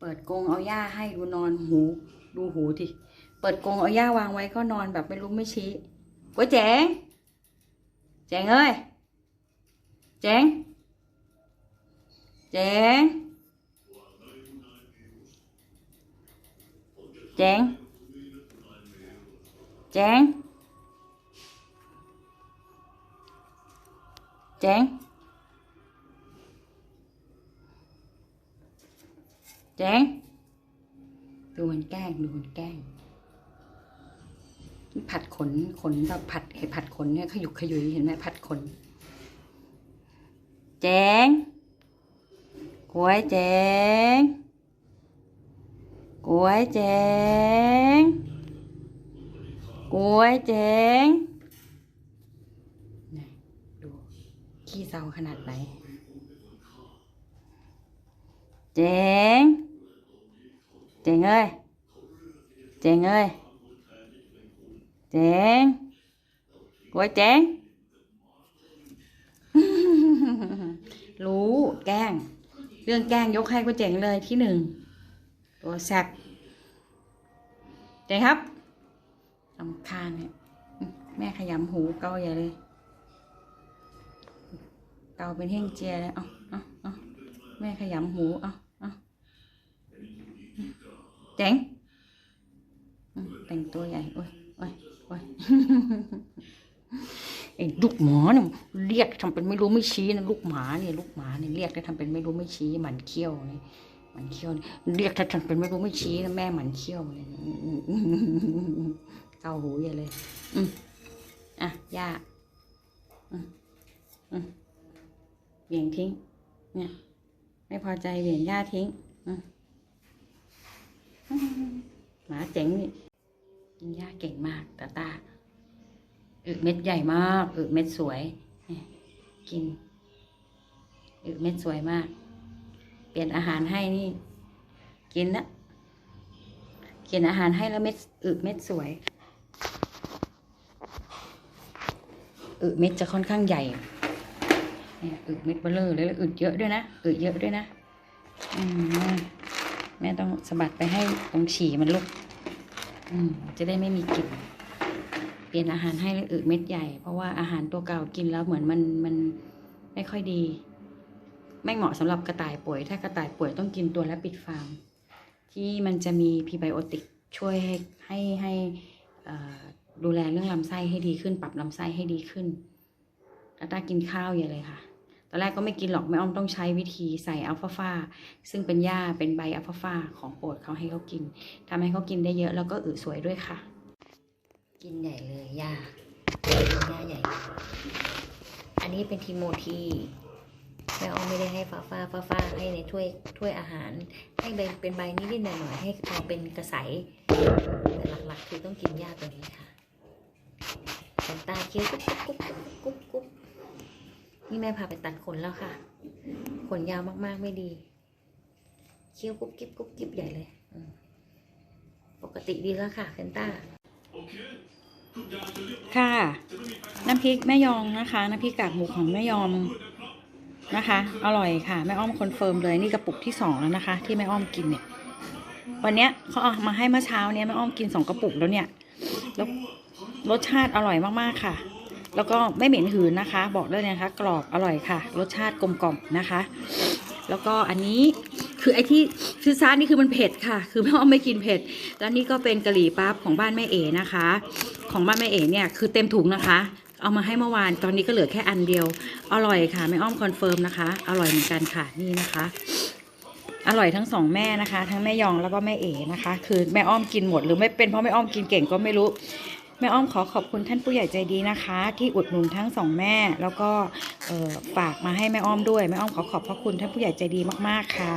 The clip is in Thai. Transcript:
เปิดกรงเอาหญ้าให้ดูนอนหู ดูหูทีเปิดกรงเอาหญ้าวางไว้ก็นอนแบบไม่รู้ไม่ชี้ก๋วยแจงแจงเอ้ยแจงแจงแจงแจงแจง แจงดูมันแกล้งดูมันแกล้งผัดขนขนแบบผัดเห็ผัดขนเนี่ยขยุกขยุยเห็นไหมผัดขน แจ้งกล้วยแจ้งกล้วยแจ้งกล้วยแจ้งนี่ดูขี้เศร้าขนาดไหนแจ้ง จงเอ้ยแจงเอ้ย เจ๋งกล้วยเจ๋ง รู้แกล้ง เรื่องแกล้งยกให้กล้วยเจ๋งเลยที่หนึ่ง ตัวแซบเจ๋งครับลำคาญเนี่ย แม่ขยำหูเกาใหญ่เลย เกาเป็นเฮ่งเจียเลย เอาเอาเอาแม่ขยำหู เอา เจ๋งแต่งตัวใหญ่โอ้ยโอ้ยโอ้ยไอ้ลูกหมาเนี่ยเรียกทำเป็นไม่รู้ไม่ชี้นะลูกหมาเนี่ยลูกหมาเนี่ยเรียกแล้วทำเป็นไม่รู้ไม่ชี้หมันเขี้ยวเนี่ยหมันเขี้ยวเนี่เรียกถ้าทำเป็นไม่รู้ไม่ชี้นะแม่หมันเขี้ยวเลยเกาหูใหญ่เลย อืมอะย่าอืมอืมเหวี่ยงทิ้ง เนี่ย ไม่พอใจเหวี่ยงย่าทิ้ง อืม หมาเจ๋งนี่กินหญ้าเก่งมากตาตาอึเม็ดใหญ่มากอึเม็ดสวยเนี่ยกินอึเม็ดสวยมาก เปลี่ยนอาหารให้นี่ กินนะกินอาหารให้แล้วเม็ดอึเม็ดสวยอึเม็ดจะค่อนข้างใหญ่เนี่ยอึเม็ดเบลเลอร์เลยแล้วอึเยอะด้วยนะอึเยอะด้วยนะอืแม่ต้องสะบัดไปให้ตรงฉี่มันลุก จะได้ไม่มีกลิ่นเปลี่ยนอาหารให้แล้วอึเม็ดใหญ่ เพราะว่าอาหารตัวเก่ากินแล้วเหมือนมันมันไม่ค่อยดี ไม่เหมาะสำหรับกระต่ายป่วย ถ้ากระต่ายป่วยต้องกินตัวและปิดฟาร์ม ที่มันจะมีพีไบโอติกช่วยให้ให้ให้ดูแลเรื่องลำไส้ให้ดีขึ้น ปรับลำไส้ให้ดีขึ้นตาตากินข้าวอย่าเลยค่ะ ตอนแรกก็ไม่กินหรอกแม่อ้อมต้องใช้วิธีใส่อัลฟาฟาซึ่งเป็นหญ้าเป็นใบอัลฟาฟาของโปรดเขาให้เขากินทำให้เขากินได้เยอะแล้วก็อึสวยด้วยค่ะ กินใหญ่เลยย่าย่าใหญ่ อันนี้เป็นทีโมทีแม่อ้อมไม่ได้ให้ฟ้าฟ้าฟ้าฟ้าให้ในถ้วยถ้วยอาหาร ให้เป็นใบนิดๆหน่อยๆให้พอเป็นกระใสแต่หลักๆ คือต้องกินหญ้าตัวนี้ค่ะขนตาเคี้ยวกุ๊กกุ๊กุ๊บกุ๊บ นี่แม่พาไปตัดขนแล้วค่ะ ขนยาวมากๆไม่ดี เคี้ยวกุ๊บกิ๊บกุ๊บกิ๊บใหญ่เลย ปกติดีแล้วค่ะเซนต้า ค่ะ น้ำพริกแม่ยองนะคะ น้ำพริกกากหมูของแม่ยอมนะคะ อร่อยค่ะ แม่อ้อมคอนเฟิร์มเลยนี่กระปุกที่สองแล้วนะคะ ที่แม่อ้อมกินเนี่ย วันเนี้ยเขาเอามาให้เมื่อเช้าเนี้ยแม่อ้อมกินสองกระปุกแล้วเนี่ย แล้วรสชาติอร่อยมากๆค่ะ แล้วก็ไม่เหม็นหืนนะคะ บอกได้เลยนะคะกรอบอร่อยค่ะ รสชาติกลมกล่อมนะคะ แล้วก็อันนี้คือไอ้ที่ฟิซซ่านี่คือมันเผ็ดค่ะ คือแม่อ้อมไม่กินเผ็ด แล้วนี่ก็เป็นกะหรี่ปั๊บของบ้านแม่เอ๋นะคะ ของบ้านแม่เอ๋เนี่ยคือเต็มถุงนะคะ เอามาให้เมื่อวานตอนนี้ก็เหลือแค่อันเดียว อร่อยค่ะแม่อ้อมคอนเฟิร์มนะคะ อร่อยเหมือนกันค่ะนี่นะคะอร่อยทั้งสองแม่นะคะ ทั้งแม่ยองแล้วก็แม่เอ๋นะคะ คือแม่อ้อมกินหมดหรือไม่เป็นเพราะแม่อ้อมกินเก่งก็ไม่รู้ แม่อ้อมขอขอบคุณท่านผู้ใหญ่ใจดีนะคะ ที่อุดหนุนทั้งสองแม่ แล้วก็ฝากมาให้แม่อ้อมด้วยแม่อ้อมขอขอบพระคุณท่านผู้ใหญ่ใจดีมากๆค่ะ